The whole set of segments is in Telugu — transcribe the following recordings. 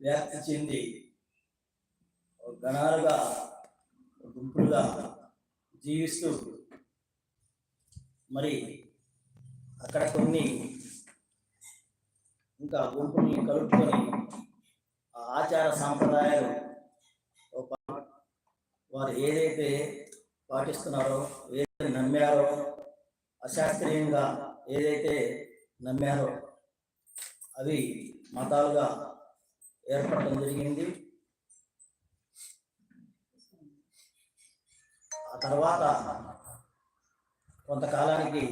వ్యాప్తి చెంది గణాలుగా గుంపులుగా జీవిస్తూ మరి అక్కడ కొన్ని ఇంకా గుంపుల్ని కలుపుకొని ఆ ఆచార సాంప్రదాయాలు వారు ఏదైతే పాటిస్తున్నారో ఏదైతే నమ్మారో అశాస్త్రీయంగా ఏదైతే నమ్మారో అవి మతాలుగా ఏర్పడటం జరిగింది. ఆ తర్వాత కొంతకాలానికి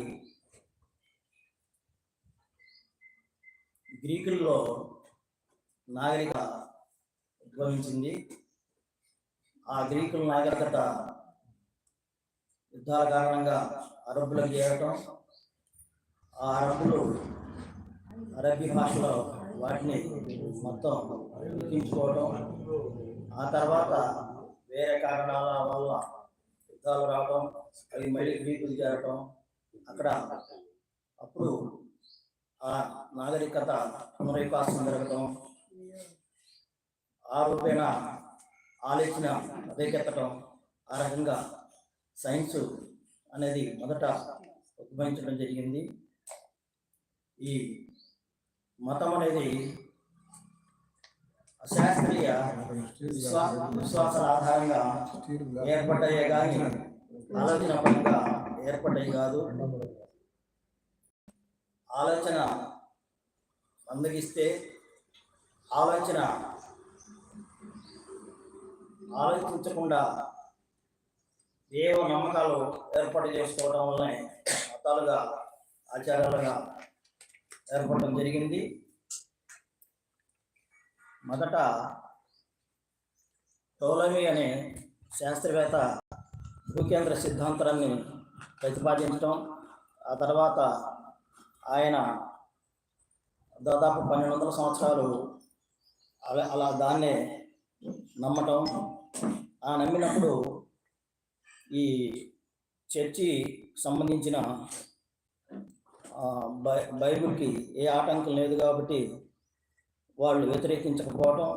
గ్రీకుల్లో నాగరిక ఉద్భవించింది. ఆ గ్రీకుల నాగరికత యుద్ధాల కారణంగా అరబ్బులకు చేరటం. ఆ అరబ్బులు అరబ్బీ భాషలో వాటిని మొత్తం లిఖించుకోవడం ఆ తర్వాత వేరే కారణాల వల్ల యుద్ధాలు రావడం అవి మళ్ళీ గ్రీకులు చేరటం అక్కడ అప్పుడు ఆ నాగరికత పునరైకాసం జరగటం ఆ రూపేణ ఆలోచన అదేకెత్తడం ఆ రకంగా సైన్స్ అనేది మొదట ఉద్భవించడం జరిగింది. ఈ మతం అనేది శాస్త్రీయ విశ్వాస విశ్వాసాల ఆధారంగా ఏర్పడ్డాయే కానీ ఆలోచన పరంగా ఏర్పడ్డాయి కాదు. ఆలోచన అందగిస్తే ఆలోచన ఆలోచించకుండా దేవ నమ్మకాలు ఏర్పాటు చేసుకోవడం వల్లనే మతాలుగా ఆచారాలుగా ఏర్పడడం జరిగింది. మొదట టోలమీ అనే శాస్త్రవేత్త భూకేంద్ర సిద్ధాంతాన్ని ప్రతిపాదించడం ఆ తర్వాత ఆయన దాదాపు పన్నెండు వందల సంవత్సరాలు అలా అలా దాన్నే నమ్మటం ఆ నమ్మినప్పుడు ఈ చర్చి సంబంధించిన బైబిల్కి ఏ ఆటంకం లేదు కాబట్టి వాళ్ళు వ్యతిరేకించకపోవడం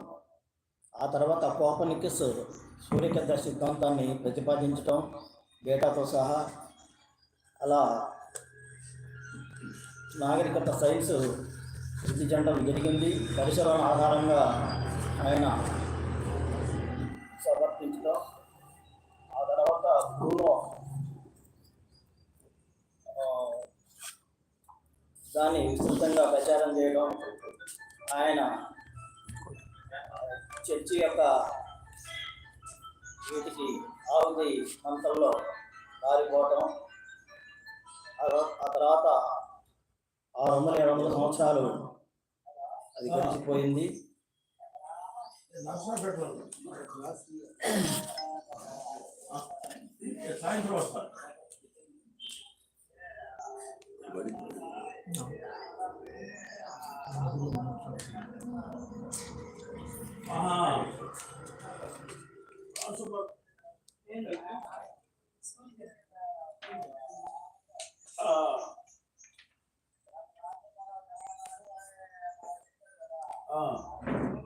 ఆ తర్వాత కోపనికిస్ సూర్యకేంద్ర సిద్ధాంతాన్ని ప్రతిపాదించటం డేటాతో సహా అలా నాగరికత సైన్స్ వృద్ధి చెందడం జరిగింది. పరిసరాల ఆధారంగా ఆయన సమర్పించడం ఆ తర్వాత బ్రూనో ఆ, దాన్ని విస్తృతంగా ప్రచారం చేయడం ఆయన చర్చి యొక్క వీటికి ఆవుది మంత్రంలో కారిపోవటం ఆ తర్వాత ఆరు వందల ఏడు వందల సంవత్సరాలు అది గడిచిపోయింది. సాయంత్రం వస్తారు. Ah.